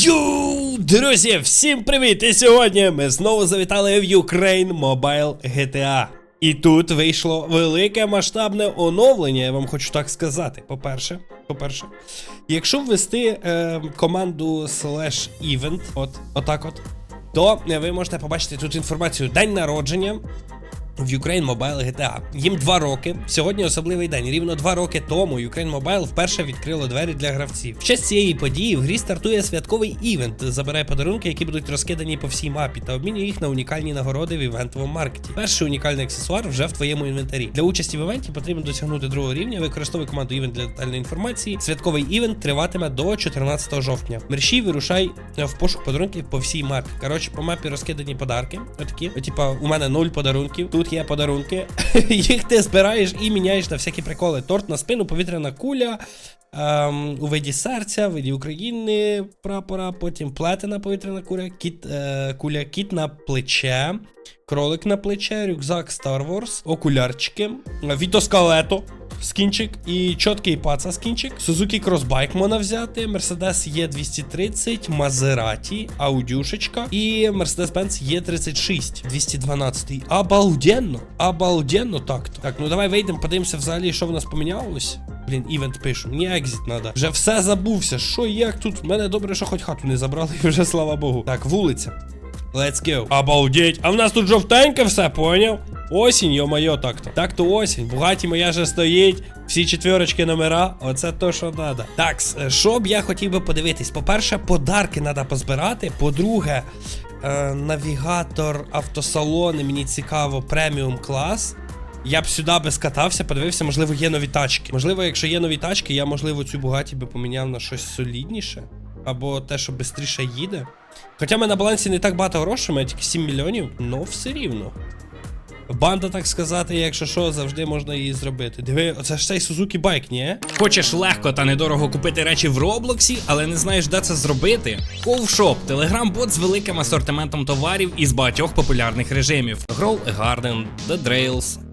Йоу, друзі, всім привіт! І сьогодні ми знову завітали в Ukraine Mobile GTA. І тут вийшло велике масштабне оновлення, я вам хочу так сказати. По-перше, по-перше, якщо ввести е, команду slash event, от, отак от, то ви можете побачити тут інформацію день народження. В Ukraine Mobile GTA. Їм два роки. Сьогодні особливий день. Рівно два роки тому Ukraine Mobile вперше відкрило двері для гравців. В честь цієї події в грі стартує святковий івент. Забирай подарунки, які будуть розкидані по всій мапі, та обмінює їх на унікальні нагороди в івентовому маркеті. Перший унікальний аксесуар вже в твоєму інвентарі. Для участі в івенті потрібно досягнути другого рівня. Використовуй команду івент для детальної інформації. Святковий івент триватиме до 14 жовтня. Мерщій вирушай в пошук подарунків по всій мапі. Коротше, по мапі розкидані подарки. Отакі. Типа, у мене нуль подарунків. Тут є подарунки. Їх ти збираєш і міняєш на всякі приколи. Торт на спину, повітряна куля. Ем, у виді серця, у виді України прапора, потім плетена повітряна куля, кіт, е, куля, кіт на плече, кролик на плече, рюкзак Star Wars, окулярчики, вітоскалето. Скінчик і чіткий паца скінчик. Suzuki Crossbike можна взяти, Mercedes E230, Maserati, Аудюшечка і Mercedes-Benz E36 212. Обалденно! Обалденно так-то. Так, ну давай вийдемо, подивимося взагалі, що в нас помінялось. Блін, івент пишу. Мені екзит надо. Вже все забувся. Що як тут? Мене добре, що хоч хату не забрали, вже слава Богу. Так, вулиця. Let's go. Обалдеть. А в нас тут жовтеньке все, поняв? Осінь, йо-моє, так-то. Так-то осінь. Бугаті моя же стоїть. Всі четверочки номера. Оце то, що треба. Так, що б я хотів би подивитись? По-перше, подарки треба позбирати. По-друге, е, навігатор автосалони, мені цікаво, преміум клас. Я б сюди би скатався, подивився, можливо, є нові тачки. Можливо, якщо є нові тачки, я, можливо, цю Бугаті би поміняв на щось солідніше. Або те, що швидше їде. Хоча мене на балансі не так багато грошей, у тільки 7 мільйонів, але все рівно. Банда, так сказати, якщо що, завжди можна її зробити. Диви, оце ж цей Сузукі байк, ні? Хочеш легко та недорого купити речі в Роблоксі, але не знаєш, де це зробити? Ковшоп телеграм-бот з великим асортиментом товарів із багатьох популярних режимів: Grow a Garden, The Drails,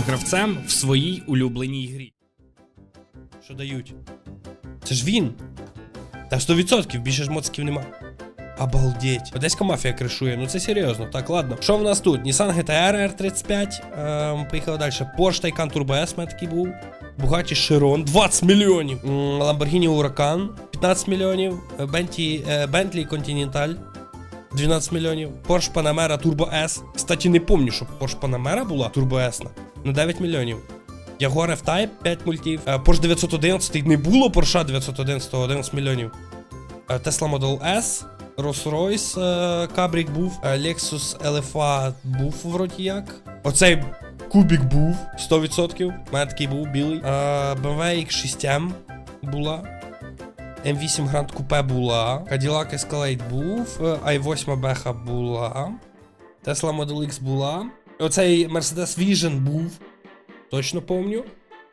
гравцем в своїй улюбленій грі. Що дають? Це ж він. Та 100% більше ж моцків нема. Обалдеть. Одеська мафія кришує, ну це серйозно. Так, ладно. Що в нас тут? Nissan GTR R35. Ем, поїхали далі. Porsche Taycan Turbo S у мене такий був. Bugatti Chiron 20 мільйонів. Lamborghini Huracan 15 мільйонів. Е, е, Bentley Continental 12 мільйонів. Porsche Panamera Turbo S. Кстати, не помню, що Porsche Panamera була Turbo S. На 9 мільйонів. Jaguar F-Type 5 мультів. Е, Porsche 911 не було Porsche 911 11 мільйонів. Е, Tesla Model S, Rolls-Royce е, Кабрік був, Lexus LFA був вроді як. Оцей кубік був 100%. У мене такий був білий. BMW X6M була. М8 Grand Coupe була. Cadillac Escalade був. е, i8 Becha була. Tesla Model X була. Оцей Mercedes Vision був. Точно помню.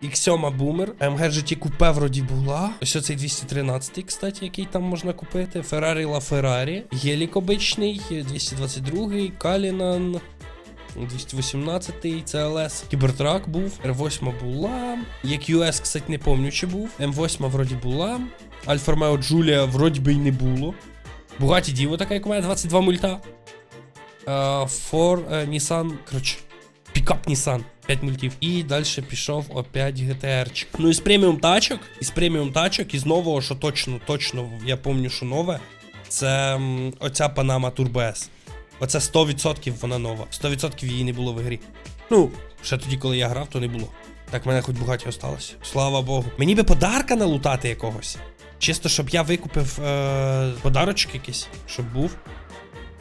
X7 Boomer, AMG GT Coupe вроді була. Ось оцей 213, кстати, який там можна купити. Ferrari LaFerrari. Гелік обичний, 222, Калінан. 218 CLS. Кібертрак був. R8 була. EQS, кстати, не помню, чи був. М8 вроді була. Альфа Ромео Джулія вроді би й не було. Бугаті Діво така, як у мене 22 мульта. Uh, Ford, uh, Nissan, коротше, пікап Nissan. 5 мультів. І далі пішов опять GTR. Ну із преміум тачок, із преміум тачок, із нового, що точно, точно, я пам'ятаю, що нове, це оця Panama Turbo S. Оце 100% вона нова. 100% її не було в грі. Ну, ще тоді, коли я грав, то не було. Так, в мене хоч багаті осталось. Слава Богу. Мені би подарка налутати якогось. Чисто, щоб я викупив е- подарочок якийсь, щоб був.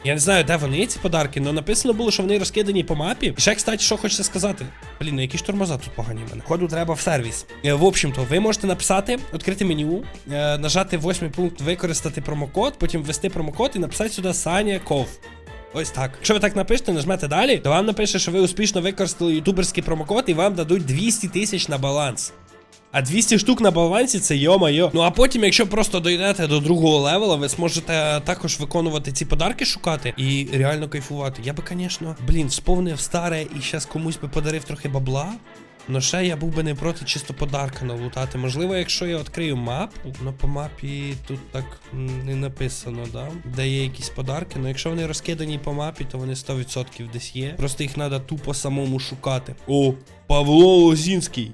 Я не знаю, де вони ці подарки, але написано було, що вони розкидані по мапі. І ще, кстати, що хочеться сказати. Блін, ну які ж тормоза тут погані в мене. Ходу треба в сервіс. Е, В общем-то, ви можете написати, відкрити меню, е, нажати восьмий пункт, використати промокод, потім ввести промокод і написати сюди Саня Ков. Ось так. Якщо ви так напишете, нажмете далі, то вам напише, що ви успішно використали ютуберський промокод і вам дадуть 200 тисяч на баланс. А 200 штук на балансі це йо-майо. Ну а потім, якщо просто дійдете до другого левела, ви зможете також виконувати ці подарки шукати і реально кайфувати. Я би, звісно, блін, всповнив старе і зараз комусь би подарив трохи бабла. Ну ще я був би не проти чисто подарка налутати. Можливо, якщо я відкрию мапу, ну по мапі тут так не написано, да? Де є якісь подарки. Ну якщо вони розкидані по мапі, то вони 100% десь є. Просто їх треба тупо самому шукати. О, Павло Лозінський.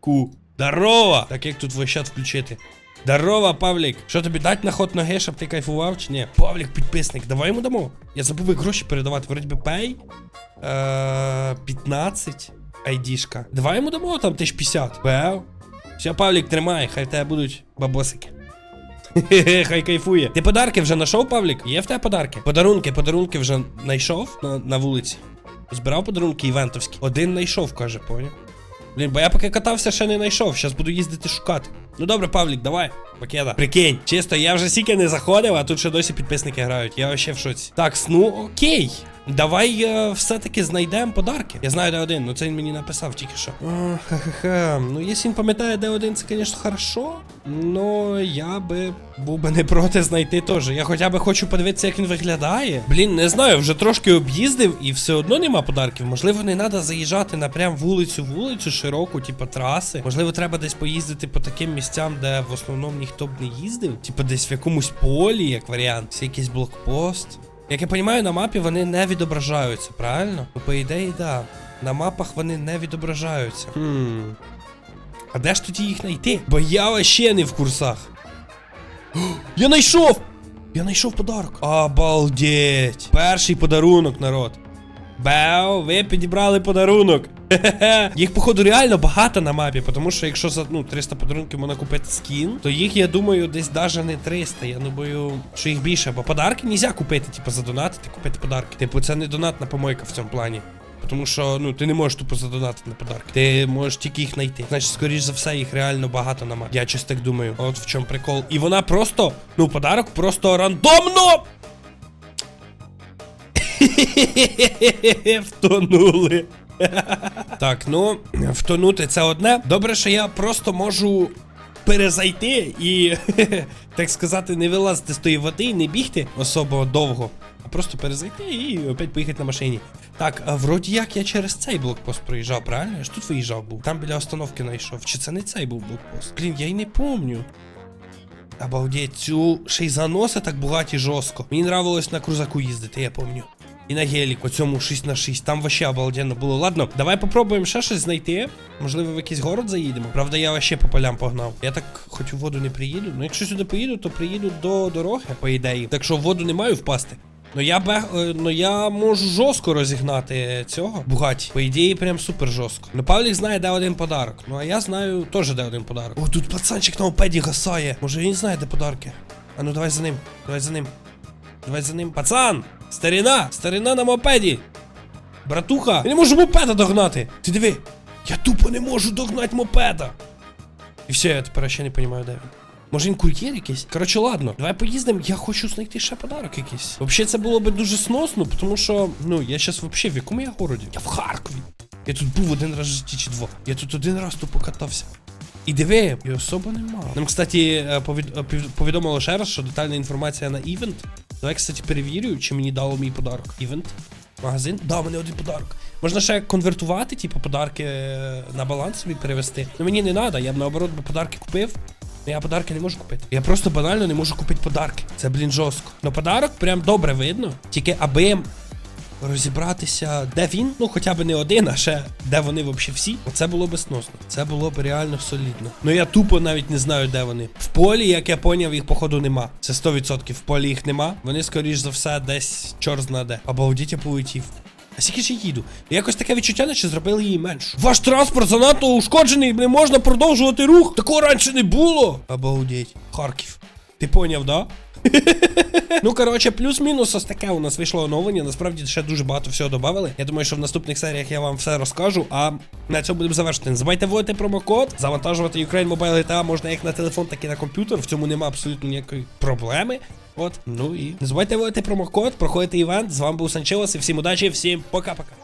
Ку. Здорово! Так як тут вощат включити? Здорово, Павлік! Що тобі дать на ход ноги, щоб ти кайфував чи ні? Павлік підписник, давай йому дамо. Я забув як гроші передавати. Вроді би пей. Е, 15. Айдішка. Давай йому дамо там 1050. Бев. Все, Павлік, тримай, хай в тебе будуть бабосики. Хе-хе, хай кайфує. Ти подарки вже знайшов, Павлік? Є в тебе подарки? Подарунки, подарунки вже знайшов на, на вулиці. Збирав подарунки івентовські. Один знайшов, каже, поняв. Блін, бо я поки катався, ще не знайшов. Зараз буду їздити шукати. Ну добре, Павлік, давай. Пакета. Прикинь, чисто, я вже сіки не заходив, а тут ще досі підписники грають. Я вообще в шоці. Так, ну окей. Давай е, все-таки знайдемо подарки. Я знаю, де один, ну це він мені написав тільки що. Ха-ха-ха. Ну, якщо він пам'ятає, де один, це, звісно, хорошо. Ну, я би був би не проти знайти теж. Я хоча б хочу подивитися, як він виглядає. Блін, не знаю, вже трошки об'їздив і все одно нема подарків. Можливо, не треба заїжджати на прям вулицю, вулицю широку, типу траси. Можливо, треба десь поїздити по таким місцям, де в основному ніхто б не їздив. Типу десь в якомусь полі, як варіант. Це якийсь блокпост. Як я розумію, на мапі вони не відображаються, правильно? По ідеї, так. Да. На мапах вони не відображаються. Хм. А де ж тоді їх знайти? Бо я вообще не в курсах. О, Я знайшов! Я знайшов подарок. Обалдеть! Перший подарунок, народ. Беу, ви підібрали подарунок. Хе-хе. Їх, походу, реально багато на мапі, тому що якщо за ну, 300 подарунків можна купити скін, то їх, я думаю, десь даже не 300. Я думаю, що їх більше, бо подарки нельзя купити, типу, задонатити, купити подарки. Типу, це не донатна помойка в цьому плані. Тому що ну ти не можеш тупо задонатити на подарки. Ти можеш тільки їх знайти. Значить, скоріш за все, їх реально багато на мапі. Я щось так думаю. От в чому прикол. І вона просто, ну, подарок просто рандомно. Втонули. Так, ну, втонути це одне. Добре, що я просто можу перезайти і, так сказати, не вилазити з тої води і не бігти особо довго. А просто перезайти і опять поїхати на машині. Так, а вроді як я через цей блокпост проїжджав, правильно? Я ж тут виїжджав був. Там біля остановки знайшов. Чи це не цей був блокпост? Блін, я й не помню. Обалдеть, цю ще й заноси так багаті жорстко. Мені нравилось на крузаку їздити, я помню. І на геліку, цьому 6 на 6 Там вообще обалденно було. Ладно, давай попробуємо ще щось знайти. Можливо, в якийсь город заїдемо. Правда, я вообще по полям погнав. Я так хоч у воду не приїду. Ну, якщо сюди поїду, то приїду до дороги, по ідеї. Так що в воду не маю впасти. Ну я бе... е, ну я можу жорстко розігнати цього Бугаті. По ідеї, прям супер жорстко. Ну Павлік знає, де один подарок. Ну а я знаю теж де один подарок. О, тут пацанчик на мопеді гасає. Може він знає, де подарки. А ну давай за ним. Давай за ним. Давай за ним. Пацан! Старина! Старина на мопеді! Братуха! Я не можу мопеда догнати! Ти диви! Я тупо не можу догнати мопеда! І все, я тепер ще не розумію, де він. Може він кур'єр якийсь? Коротше, ладно, давай поїздимо. Я хочу знайти ще подарок якийсь. Взагалі, це було би дуже сносно, тому що, ну, я зараз взагалі в якому я городі? Я в Харкові. Я тут був один раз в житті чи два. Я тут один раз тупо катався. І диви, і особо нема. Нам, кстати, е, е, повідомило ще раз, що детальна інформація на івент. Давай, кстати, перевірю, чи мені дало мій подарок. Івент. Магазин. Да, мене один подарок. Можна ще конвертувати, типу, подарки е, на баланс собі перевести. Ну мені не треба, я б наоборот би подарки купив. Ну я подарки не можу купити. Я просто банально не можу купити подарки. Це, блін, жорстко. Ну подарок прям добре видно. Тільки аби розібратися, де він, ну хоча б не один, а ще де вони взагалі всі. Оце було би сносно. Це було б реально солідно. Ну я тупо навіть не знаю, де вони. В полі, як я поняв, їх походу нема. Це 100%. В полі їх нема. Вони, скоріш за все, десь чорт знаде. Обалдіть, я полетів. А скільки ж я їду? Якось таке відчуття, наче зробили її менше. Ваш транспорт занадто ушкоджений, не можна продовжувати рух. Такого раніше не було. Обалдеть. Харків. Ти поняв, да? Ну, коротше, плюс-мінус ось таке у нас вийшло оновлення. Насправді ще дуже багато всього додали. Я думаю, що в наступних серіях я вам все розкажу. А на цьому будемо завершити. Не забувайте вводити промокод, завантажувати Ukraine Mobile GTA можна як на телефон, так і на комп'ютер. В цьому нема абсолютно ніякої проблеми. От, ну і не забувайте вводити промокод, проходити івент. З вами був Санчелос і всім удачі, всім пока-пока.